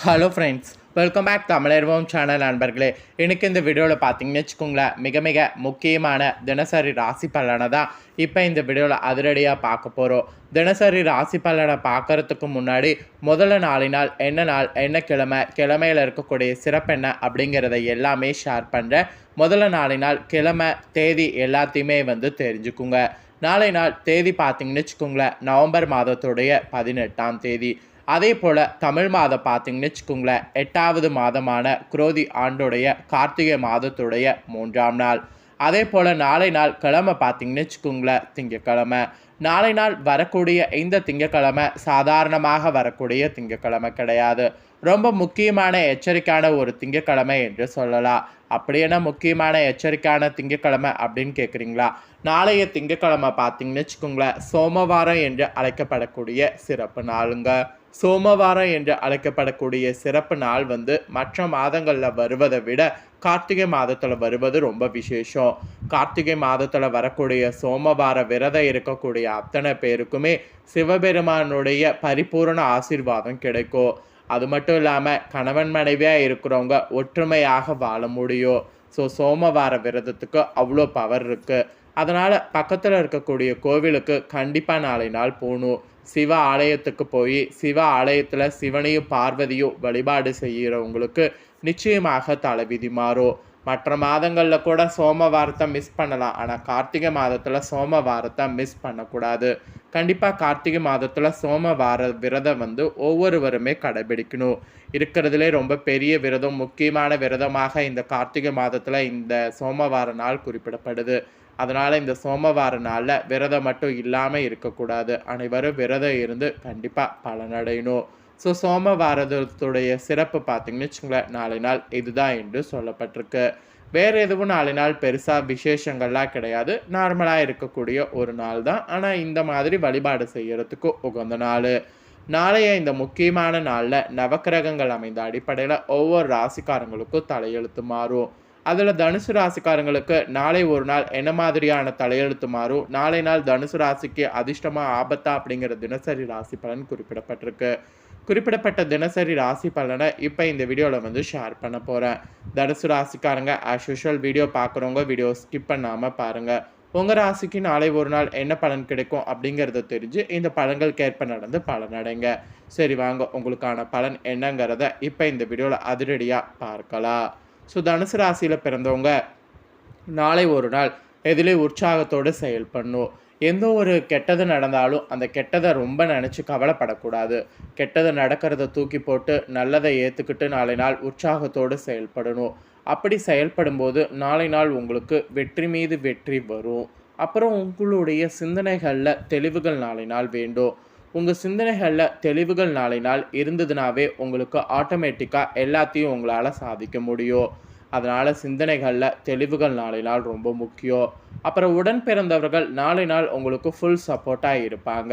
Hello friends welcome back தமிழர்வோம் channel நண்பர்களே. எனக்கு இந்த வீடியோவில் பார்த்தீங்கன்னு வச்சுக்கோங்களேன் மிக மிக முக்கியமான தினசரி ராசி பலனை தான் இப்போ இந்த வீடியோவில் அதிரடியாக பார்க்க போகிறோம் தினசரி ராசி பலனை பார்க்கறதுக்கு முன்னாடி முதல்ல நாளினால் என்ன நாள் என்ன கிழமை கிழமையில் இருக்கக்கூடிய சிறப்பென்ன அப்படிங்கிறத எல்லாமே ஷேர் பண்ணுறேன் முதல்ல நாளினால் கிழமை தேதி எல்லாத்தையுமே வந்து தெரிஞ்சுக்குங்க. நாளை நாள் தேதி பார்த்தீங்கன்னு வச்சுக்கோங்களேன் நவம்பர் மாதத்துடைய பதினெட்டாம் தேதி. அதே போல் தமிழ் மாதம் பார்த்தீங்கன்னு வச்சுக்கோங்களேன் எட்டாவது மாதமான குரோதி ஆண்டுடைய கார்த்திகை மாதத்துடைய மூன்றாம் நாள். அதே போல் நாளை நாள் கிழமை பார்த்தீங்கன்னு வச்சுக்கோங்களேன் திங்கக்கிழமை. நாளை நாள் வரக்கூடிய இந்த திங்கக்கிழமை சாதாரணமாக வரக்கூடிய திங்கக்கிழமை கிடையாது. ரொம்ப முக்கியமான எச்சரிக்கையான ஒரு திங்கக்கிழமை என்று சொல்லலாம். அப்படி என்ன முக்கியமான எச்சரிக்கையான திங்கக்கிழமை அப்படின்னு கேட்குறீங்களா நாளைய திங்கக்கிழமை பார்த்தீங்கன்னு வச்சுக்கோங்களேன் சோமவாரம் என்று அழைக்கப்படக்கூடிய சிறப்பு நாளுங்க. சோமவாரம் என்று அழைக்கப்படக்கூடிய சிறப்பு நாள் வந்து மற்ற மாதங்களில் வருவதை விட கார்த்திகை மாதத்தில் வருவது ரொம்ப விசேஷம். கார்த்திகை மாதத்தில் வரக்கூடிய சோமவார விரதம் இருக்கக்கூடிய அத்தனை பேருக்குமே சிவபெருமானுடைய பரிபூரண ஆசீர்வாதம் கிடைக்கும். அது மட்டும் இல்லாமல் கணவன் மனைவியாக இருக்கிறவங்க ஒற்றுமையாக வாழ முடியும். ஸோ சோமவார விரதத்துக்கு அவ்வளோ பவர் இருக்குது அதனால் பக்கத்தில் இருக்கக்கூடிய கோவிலுக்கு கண்டிப்பாக நாளை நாள் போகணும். சிவ ஆலயத்துக்கு போய் சிவ ஆலயத்தில் சிவனையும் பார்வதியும் வழிபாடு செய்கிறவங்களுக்கு நிச்சயமாக தலைவிதி மாறும் மற்ற மாதங்களில் கூட சோமவாரத்தை மிஸ் பண்ணலாம். ஆனால் கார்த்திகை மாதத்தில் சோமவாரத்தை மிஸ் பண்ணக்கூடாது. கண்டிப்பாக கார்த்திகை மாதத்தில் சோமவார விரதம் வந்து ஒவ்வொருவருமே கடைபிடிக்கணும். இருக்கிறதுலே ரொம்ப பெரிய விரதம் முக்கியமான விரதமாக இந்த கார்த்திகை மாதத்தில் இந்த சோமவார நாள் குறிப்பிடப்படுது. அதனால் இந்த சோமவார நாளில் விரதம் மட்டும் இல்லாமல் இருக்கக்கூடாது. அனைவரும் விரதம் இருந்து கண்டிப்பாக பலனடையணும். ஸோ சோமவாரதத்துடைய சிறப்பு பார்த்தீங்கன்னு வச்சுங்களேன் நாளை நாள் இதுதான் என்று சொல்லப்பட்டிருக்கு. வேறு எதுவும் நாலு நாள் பெருசாக விசேஷங்கள்லாம் கிடையாது. நார்மலாக இருக்கக்கூடிய ஒரு நாள் தான். ஆனால் இந்த மாதிரி வழிபாடு செய்கிறதுக்கு உகந்த நாள். நாளைய இந்த முக்கியமான நாளில் நவக்கிரகங்கள் அமைந்த அடிப்படையில் ஒவ்வொரு ராசிக்காரங்களுக்கும் தலையெழுத்து மாறும். அதில் தனுசு ராசிக்காரங்களுக்கு நாளை ஒரு நாள் என்ன மாதிரியான தலையெழுத்து மாறும் நாளை நாள் தனுசு ராசிக்கு அதிர்ஷ்டமாக ஆபத்தா அப்படிங்கிற தினசரி ராசி பலன் குறிப்பிடப்பட்டிருக்கு. குறிப்பிடப்பட்ட தினசரி ராசி பலனை இப்போ இந்த வீடியோவில் வந்து ஷேர் பண்ண போகிறேன் தனுசு ராசிக்காரங்க ஆஸ் யூஷுவல் வீடியோ பார்க்குறவங்க வீடியோ ஸ்கிப் பண்ணாமல் பாருங்கள் உங்கள் ராசிக்கு நாளை ஒரு நாள் என்ன பலன் கிடைக்கும் அப்படிங்கிறத தெரிஞ்சு இந்த பலன்களுக்கேற்ப நடந்து பலனடைங்க. சரி வாங்க உங்களுக்கான பலன் என்னங்கிறத இப்போ இந்த வீடியோவில் அதிரடியாக பார்க்கலாம். ஸோ தனுசு ராசியில் பிறந்தவங்க. நாளை ஒரு நாள் எதிலே உற்சாகத்தோடு செயல்படணும் எந்த ஒரு கெட்டது நடந்தாலும் அந்த கெட்டதை ரொம்ப நினச்சி கவலைப்படக்கூடாது. கெட்டதை நடக்கிறத தூக்கி போட்டு நல்லதை ஏற்றுக்கிட்டு நாளை நாள் உற்சாகத்தோடு செயல்படணும் அப்படி செயல்படும்போது நாளை நாள் உங்களுக்கு வெற்றி மீது வெற்றி வரும். அப்புறம் உங்களுடைய சிந்தனைகளில் தெளிவுகள் நாளை நாள் வேண்டும். உங்கள் சிந்தனைகளில் தெளிவுகள் நாளை நாள் இருந்ததுனாவே உங்களுக்கு ஆட்டோமேட்டிக்காக எல்லாத்தையும் உங்களால் சாதிக்க முடியும். அதனால் சிந்தனைகளில் தெளிவுகள் நாளை நாள் ரொம்ப முக்கியம். அப்புறம் உடன் பிறந்தவர்கள் நாளை நாள் உங்களுக்கு ஃபுல் சப்போர்ட்டாக இருப்பாங்க.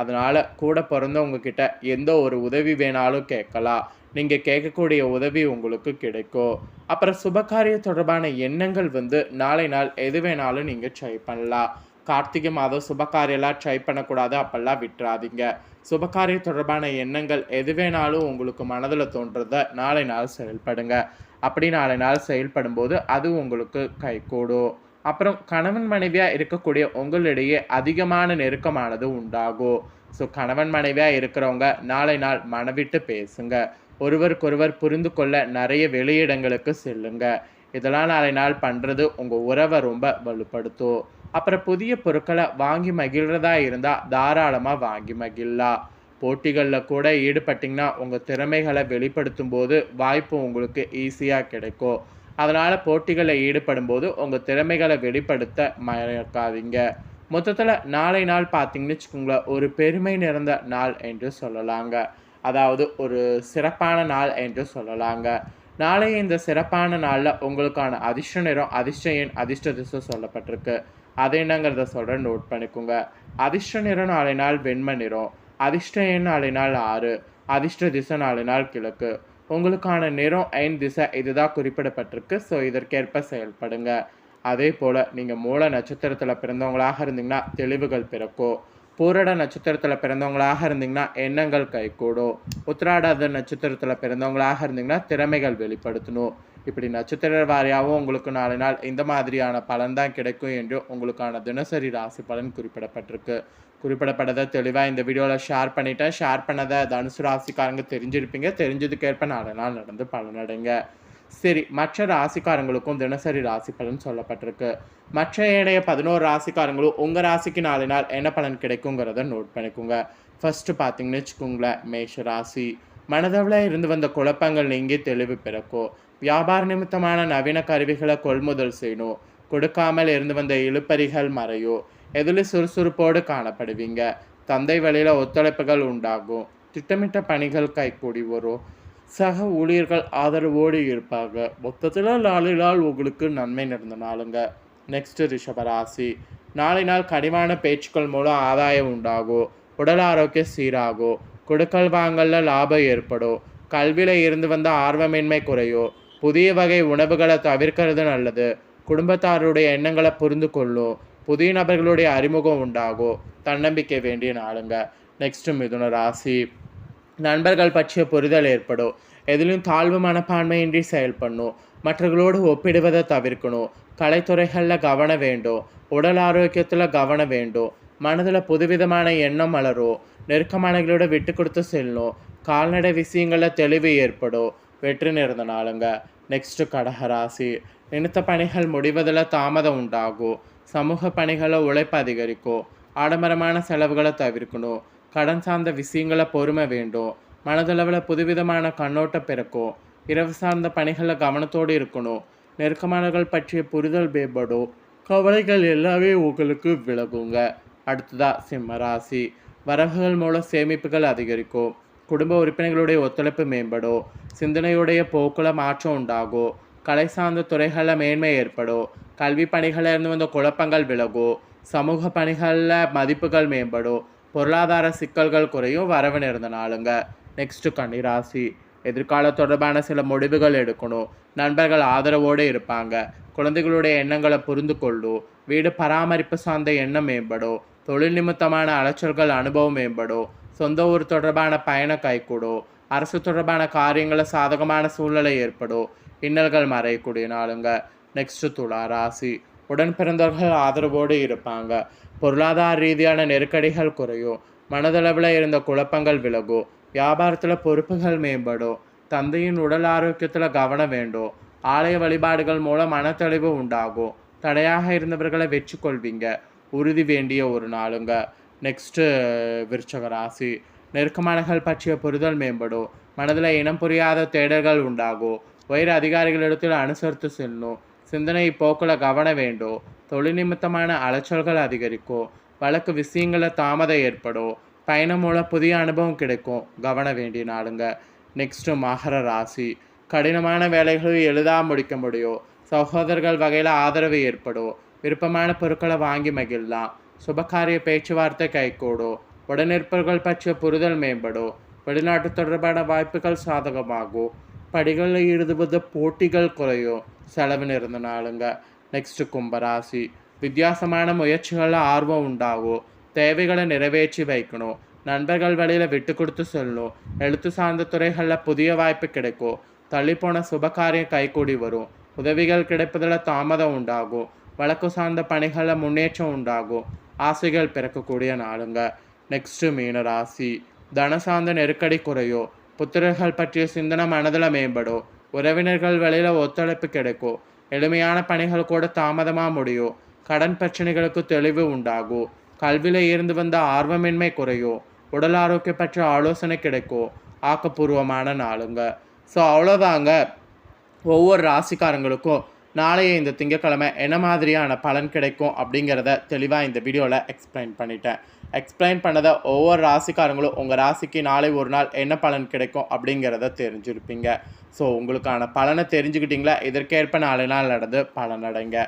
அதனால் கூட பிறந்தவங்க கிட்ட எந்த ஒரு உதவி வேணாலும் கேட்கலாம். நீங்கள் கேட்கக்கூடிய உதவி உங்களுக்கு கிடைக்கும். அப்புறம் சுபகாரிய தொடர்பான எண்ணங்கள் வந்து நாளை நாள் எது வேணாலும் நீங்கள் ட்ரை பண்ணலாம். கார்த்திகை மாதம் சுபகாரியெல்லாம் ட்ரை பண்ணக்கூடாது அப்பெல்லாம் விட்டுறாதீங்க. சுபகாரிய தொடர்பான எண்ணங்கள் எது வேணாலும் உங்களுக்கு மனதில் தோன்றதை நாளை நாள் செயல்படுங்க. அப்படி நாளை நாள் செயல்படும்போது அது உங்களுக்கு கைகூடும். அப்புறம் கணவன் மனைவியாக இருக்கக்கூடிய உங்களிடையே அதிகமான நெருக்கமானது உண்டாகும். ஸோ கணவன் மனைவியாக இருக்கிறவங்க நாளை நாள் மனவிட்டு பேசுங்க. ஒருவருக்கொருவர் புரிந்து கொள்ள நிறைய வெளியிடங்களுக்கு செல்லுங்க. இதெல்லாம் நாளை நாள் பண்ணுறது உங்கள் உறவை ரொம்ப வலுப்படுத்தும். அப்புறம் புதிய பொருட்களை வாங்கி மகிழ்றதா இருந்தால் தாராளமாக வாங்கி மகிழலாம் போட்டிகளில் கூட ஈடுபட்டிங்கன்னா உங்கள் திறமைகளை வெளிப்படுத்தும் போது வாய்ப்பு உங்களுக்கு ஈஸியாக கிடைக்கும். அதனால் போட்டிகளில் ஈடுபடும் போது உங்கள் திறமைகளை வெளிப்படுத்த மறக்காதீங்க. மொத்தத்தில் நாளை நாள் பார்த்தீங்கன்னு வச்சுக்கோங்களேன் ஒரு பெருமை நிறைந்த நாள் என்று சொல்லலாங்க. அதாவது ஒரு சிறப்பான நாள் என்று சொல்லலாங்க. நாளைய இந்த சிறப்பான நாளில் உங்களுக்கான அதிர்ஷ்ட நிறம் அதிர்ஷ்ட எண் அதிர்ஷ்ட திசை சொல்லப்பட்டிருக்கு. அது என்னங்கிறத சொல்கிறேன் நோட் பண்ணிக்கோங்க. அதிர்ஷ்ட நிறம் நாளை நாள் வெண்மை நிறம் அதிர்ஷ்ட எண் நாளை நாள் ஆறு அதிர்ஷ்ட திசை நாலு நாள் கிழக்கு. உங்களுக்கான நிறம் ஐந்து திசை இதுதான் குறிப்பிடப்பட்டிருக்கு. ஸோ இதற்கேற்ப செயல்படுங்க. அதே போல் நீங்கள் மூல நட்சத்திரத்தில் பிறந்தவங்களாக இருந்தீங்கன்னா தெளிவுகள் பிறக்கும். பூரட நட்சத்திரத்தில் பிறந்தவங்களாக இருந்தீங்கன்னா எண்ணங்கள் கைகூடும். உத்திராடாத நட்சத்திரத்தில் பிறந்தவங்களாக இருந்தீங்கன்னா திறமைகள் வெளிப்படுத்தணும். இப்படி நட்சத்திர வாரியாகவும் உங்களுக்கு நாலு நாள் இந்த மாதிரியான பலன் தான் கிடைக்கும் என்று உங்களுக்கான தினசரி ராசி பலன் குறிப்பிடப்பட்டிருக்கு. குறிப்பிடப்பட்டதை தெளிவாக இந்த வீடியோவில் ஷேர் பண்ணிட்டேன். ஷேர் பண்ணதை தனுசு ராசிக்காரங்க தெரிஞ்சிருப்பீங்க. தெரிஞ்சதுக்கேற்ப நாலு நாள் நடந்து பலனடைங்க. சரி மற்ற ராசிக்காரங்களுக்கும் தினசரி ராசி பலன் சொல்லப்பட்டிருக்கு. மற்ற ஏனைய பதினோரு ராசிக்காரங்களும் உங்கள் ராசிக்கு நாலு நாள் என்ன பலன் கிடைக்குங்கிறத நோட் பண்ணிக்கோங்க. ஃபஸ்ட்டு பார்த்தீங்கன்னு வச்சுக்கோங்களேன் மேஷ ராசி. மனதளவில் இருந்து வந்த குழப்பங்கள் நீங்கி தெளிவு பிறக்கும். வியாபார நிமித்தமான நவீன கருவிகளை கொள்முதல் செய்யணும். கொடுக்காமல் இருந்து வந்த இழுப்பறிகள் மறையும் எதில் சுறுசுறுப்போடு காணப்படுவீங்க. தந்தை வழியில் ஒத்துழைப்புகள் உண்டாகும். திட்டமிட்ட பணிகள் கைகூடி வரும் சக ஊழியர்கள் ஆதரவோடு இருப்பாங்க. மொத்தத்தில் நாலு நாள் உங்களுக்கு நன்மை நடந்த நாளுங்க. நெக்ஸ்ட் ரிஷபராசி. நாளை நாள் கனிவான பேச்சுக்கள் மூலம் ஆதாயம் உண்டாகும். உடல் ஆரோக்கியம் சீராகும். கொடுக்கல் வாங்கல்ல லாபம் ஏற்படும். கல்வியில் இருந்து வந்த ஆர்வமின்மை குறையும். புதிய வகை உணவுகளை தவிர்க்கிறது நல்லது. குடும்பத்தாருடைய எண்ணங்களை புரிந்து கொள்ளும் புதிய நபர்களுடைய அறிமுகம் உண்டாகும் தன்னம்பிக்கை வேண்டிய நாளுங்க. நெக்ஸ்ட் மிதுன ராசி. நண்பர்கள் பற்றிய புரிதல் ஏற்படும் எதிலும் தாழ்வு மனப்பான்மையின்றி செயல்படணும் மற்றவர்களோடு ஒப்பிடுவதை தவிர்க்கணும் கலைத்துறைகளில் கவனம் வேண்டும் உடல் ஆரோக்கியத்தில் கவனம் வேண்டும் மனதில் புதுவிதமான எண்ணம் வளரும் நெருக்கமானங்களோட விட்டு கொடுத்து செல்லணும் கால்நடை விஷயங்களில் தெளிவு ஏற்படும் வெற்றி நிறந்த நாளுங்க நெக்ஸ்ட்டு கடகராசி நினைத்த பணிகள் முடிவதில் தாமதம் உண்டாகும் சமூக பணிகளை உழைப்பு அதிகரிக்கும் ஆடம்பரமான செலவுகளை தவிர்க்கணும் கடன் சார்ந்த விஷயங்களை பொறுமை வேண்டும் மனதளவில் புதுவிதமான கண்ணோட்டம் பிறக்கும் இரவு சார்ந்த பணிகளில் கவனத்தோடு இருக்கணும் நெருக்கமானவர்கள் பற்றிய புரிதல் மேம்படும் கவலைகள் எல்லாமே உங்களுக்கு விலகுங்க. அடுத்ததா சிம்மராசி வரவுகள் மூலம் சேமிப்புகள் அதிகரிக்கும் குடும்ப உறுப்பினர்களுடைய ஒத்துழைப்பு மேம்படும் சிந்தனையுடைய போக்குல மாற்றம் உண்டாகும் கலை சார்ந்த துறைகளில் மேன்மை ஏற்படும் கல்வி பணிகளில் இருந்து வந்த குழப்பங்கள் விலகும் சமூக பணிகளில் மதிப்புகள் மேம்படும் பொருளாதார சிக்கல்கள் குறையும் வரவு நிறந்த நாளுங்க. நெக்ஸ்ட்டு கன்னிராசி எதிர்கால தொடர்பான சில முடிவுகள் எடுக்கணும். நண்பர்கள் ஆதரவோடு இருப்பாங்க. குழந்தைகளுடைய எண்ணங்களை புரிந்து கொள்ளும் வீடு பராமரிப்பு சார்ந்த எண்ணம் மேம்படும் தொழில் நிமித்தமான அலைச்சல்கள் அனுபவம் மேம்படும் சொந்த ஊர் தொடர்பான பயண கைக்கூடோ அரசு தொடர்பான காரியங்களை சாதகமான சூழ்நிலை ஏற்படும் இன்னல்கள் மறையக்கூடிய நாளுங்க. நெக்ஸ்ட் துலா ராசி. உடன் பிறந்தவர்கள் ஆதரவோடு இருப்பாங்க. பொருளாதார ரீதியான நெருக்கடிகள் குறையும் மனதளவில் இருந்த குழப்பங்கள் விலகும் வியாபாரத்தில் பொறுப்புகள் மேம்படும் தந்தையின் உடல் ஆரோக்கியத்தில் கவனம் வேண்டும் ஆலய வழிபாடுகள் மூலம் மனத்தெளிவு உண்டாகும் தடையாக இருந்தவர்களை வெற்றி கொள்வீங்க உறுதி வேண்டிய ஒரு நாளுங்க. நெக்ஸ்ட்டு uh, விருச்சக ராசி நெருக்கமானகள் பற்றிய புரிதல் மேம்படும். மனதில் இனம் புரியாத தேடல்கள் உண்டாகும். உயர் அதிகாரிகளிடத்தில் அனுசரித்து செல்லணும் சிந்தனை போக்கில் கவனம் வேண்டும். தொழில் நிமித்தமான அலைச்சல்கள் அதிகரிக்கும். வழக்கு விஷயங்களில் தாமதம் ஏற்படும். பயணம் மூலம் புதிய அனுபவம் கிடைக்கும். கவன வேண்டிய நாளுங்க. நெக்ஸ்ட்டு மகர ராசி. கடினமான வேலைகளை எளிதாக முடிக்க முடியும். சகோதரர்கள் வகையில் ஆதரவு ஏற்படும். விருப்பமான பொருட்களை வாங்கி மகிழலாம். சுபகாரிய பேச்சுவார்த்தை கைகூடும் உடனிருப்பவர்கள் பற்றிய புரிதல் மேம்படும் வெளிநாட்டு தொடர்பான வாய்ப்புகள் சாதகமாகும் படிகளில் எழுதுவது போட்டிகள் குறையும் செலவு நிறந்த நாளுங்க நெக்ஸ்ட் கும்பராசி வித்தியாசமான முயற்சிகளில் ஆர்வம் உண்டாகும் தேவைகளை நிறைவேற்றி வைக்கணும் நண்பர்கள் வழியில் விட்டு கொடுத்து செல்லணும் எழுத்து சார்ந்த துறைகளில் புதிய வாய்ப்பு கிடைக்கும் தள்ளிப்போன சுபகாரியம் கைகூடி வரும் உதவிகள் கிடைப்பதில் தாமதம் உண்டாகும் வழக்கு சார்ந்த பணிகளில் முன்னேற்றம் உண்டாகும் ஆசைகள் பிறக்கக்கூடிய நாளுங்க. நெக்ஸ்ட்டு மீனராசி தன சார்ந்த நெருக்கடி குறையோ புத்திரர்கள் பற்றிய சிந்தனை மனதில் மேம்படும் உறவினர்கள் வழியில் ஒத்துழைப்பு கிடைக்கும் எளிமையான பணிகள் கூட தாமதமாக முடியும் கடன் பிரச்சனைகளுக்கு தெளிவு உண்டாகும் கல்வியில் இருந்து வந்த ஆர்வமின்மை குறையும் உடல் ஆரோக்கியம் பற்றி ஆலோசனை கிடைக்கும் ஆக்கப்பூர்வமான நாளுங்க. ஸோ அவ்வளோதாங்க ஒவ்வொரு ராசிக்காரங்களுக்கும் நாளைய இந்த திங்கக்கிழமை என்ன மாதிரியான பலன் கிடைக்கும் அப்படிங்கிறத தெளிவாக இந்த வீடியோவில் எக்ஸ்பிளைன் பண்ணிட்டேன். எக்ஸ்பிளைன் பண்ணதை ஒவ்வொரு ராசிக்காரங்களும் உங்கள் ராசிக்கு நாளை ஒரு நாள் என்ன பலன் கிடைக்கும் அப்படிங்கிறத தெரிஞ்சிருப்பீங்க. ஸோ உங்களுக்கான பலனை தெரிஞ்சுக்கிட்டீங்களா? இதற்கேற்ப நாலு நாள் நடந்து பலனடைங்க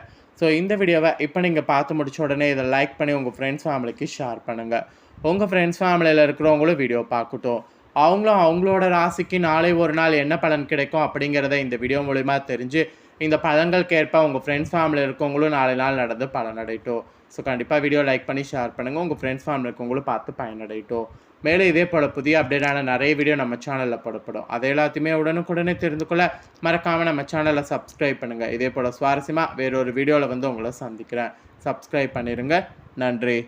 ஸோ இந்த வீடியோவை இப்போ நீங்கள் பார்த்து முடிச்ச உடனே இதை லைக் பண்ணி உங்கள் ஃப்ரெண்ட்ஸ் ஃபேமிலிக்கு ஷேர் பண்ணுங்கள் உங்கள் ஃப்ரெண்ட்ஸ் ஃபேமிலியில் இருக்கிறவங்களும் வீடியோ பார்க்கட்டும். அவங்களும் அவங்களோட ராசிக்கு நாளை ஒரு நாள் என்ன பலன் கிடைக்கும் அப்படிங்கிறத இந்த வீடியோ மூலிமா தெரிஞ்சு இந்த பலன்களுக்கு ஏற்ப உங்கள் ஃப்ரெண்ட்ஸ் ஃபேமிலியில் இருக்கவங்களும் நாளை நாள் நடந்து பலனடையட்டும் ஸோ கண்டிப்பாக வீடியோ லைக் பண்ணி ஷேர் பண்ணுங்கள் உங்கள் ஃப்ரெண்ட்ஸ் ஃபேமிலி இருக்கவங்களும் பார்த்து பயனடையட்டும். மேலே இதே போல் புதிய அப்டேட்டான நிறைய வீடியோ நம்ம சேனலில் போடப்படும். அதை எல்லாத்தையுமே உடனுக்குடனே தெரிந்து கொள்ள மறக்காமல் நம்ம சேனலை சப்ஸ்கிரைப் பண்ணுங்கள் இதே போல் சுவாரஸ்யமாக வேறொரு வீடியோவில் வந்து உங்களை சந்திக்கிறேன். சப்ஸ்கிரைப் பண்ணிடுங்க நன்றி.